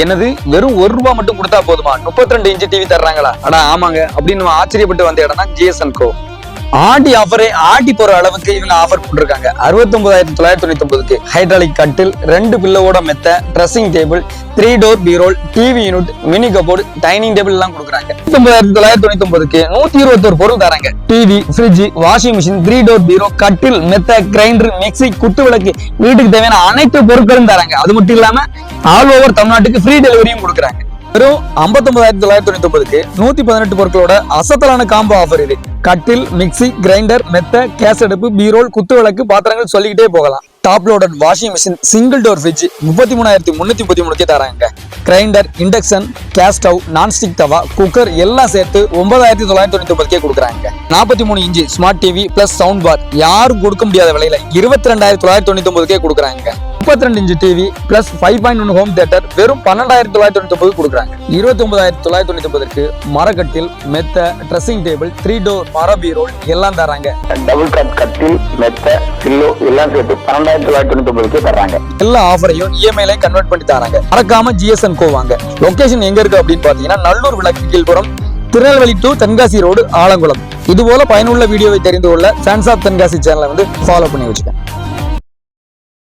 என்னது? வெறும் ஒரு ரூபா மட்டும் கொடுத்தா போதுமா? 32 ரெண்டு இன்ச்சு டிவி தர்றாங்களா? அடா ஆமாங்க. அப்படின்னு நம்ம ஆச்சரியப்பட்டு வந்த இடம் தான் ஜிஎஸ்என் கோ ஆடி ஆஃபரே ஆட்டி போற அளவுக்கு இவங்க ஆஃபர் போட்டிருக்காங்க. அறுபத்தொன்பதாயிரத்தி தொள்ளாயிரத்தி தொண்ணூத்தி ஒன்பதுக்கு ஹைட்ராலிக் கட்டில் ரெண்டு பில்லோட மெத்த dressing table three door பீரோல் TV unit mini cupboard dining table எல்லாம் கொடுக்குறாங்க. ஒன்பதாயிரத்தி தொள்ளாயிரத்தி தொண்ணூத்தி ஒன்பதுக்கு நூத்தி இருபத்தொரு பொருள் தராங்க. TV fridge washing machine three door பீரோ கட்டில் மெத்த கிரைண்டர் மிக்சி குத்து விளக்கு வீட்டுக்கு தேவையான அனைத்து பொருட்களும் தராங்க. அது மட்டும் இல்லாம ஆல் ஓவர் தமிழ்நாட்டுக்கு ஃப்ரீ டெலிவரியும் கொடுக்குறாங்க. வெறும் 59990 தொள்ளாயிரத்தி தொண்ணூத்தி ஒன்பதுக்கு நூத்தி பதினெட்டு பொருட்களோட அசத்தலான காம்போ ஆஃபர் இது. கட்டில் மிக்ஸி கிரைண்டர் மெத்த கேஸ் அடுப்பு பீரோல் குத்து விளக்கு பாத்திரங்கள் சொல்லிக்கிட்டே போகலாம். Top loaded washing machine single door fridge முப்பத்தி மூணாயிரத்தி முன்னூத்தி முப்பத்தி மூணுக்கே தராங்க. Grinder induction gas stove nonstick தவா குக்கர் எல்லாம் சேர்த்து ஒன்பதாயிரத்தி தொள்ளாயிரத்தி தொண்ணூத்தி ஒன்பதுக்கே கொடுக்குறாங்க. நாற்பத்தி மூணு inch smart TV plus sound bar யாரும் கொடுக்க முடியாத விலையில இருபத்தி ரெண்டாயிரத்தி தொள்ளாயிரத்தி தொண்ணூத்தி ஒன்பதுக்கே கொடுக்குறாங்க. முப்பத்தி ரெண்டு inch TV plus five point one home theatre வெறும் பன்னெண்டாயிரத்தி தொள்ளாயிரத்தி தொண்ணூத்தி ஒன்பது கொடுக்குறாங்க. இருபத்தி ஒன்பதாயிரத்தி தொள்ளாயிரத்தி தொண்ணூத்தி ஒன்பதுக்கு மரக்கட்டில் மெத்த ட்ரெஸ்ஸிங் டேபிள் த்ரீ டோர் மர பீரோல் எல்லாம் தராங்க டபுள் கட் கட்டில் மெத்த பில்லோ எல்லாம் சேர்த்து பன்னெண்டாயிரத்தி தொள்ளாயிரத்தி தொண்ணூத்தி ஒன்பதுக்கு தர்றாங்க. எல்லா ஆஃபரையும் இஎம்ஐல கன்வெர்ட் பண்ணி தராங்க மறக்காம ஜிஎஸ்என் கோ வாங்க. லொகேஷன் எங்க இருக்கு அப்படின்னு பாத்தீங்கன்னா நல்லூர் விளக்கு கீழ்புறம் திருநெல்வேலி டு தென்காசி ரோடு ஆலங்குளம். இது போல பயனுள்ள வீடியோவை தெரிந்து கொள்ள ஃபேன்ஸ் ஆஃப் தென்காசி சேனலை வந்து ஃபாலோ பண்ணி வச்சுக்கேன்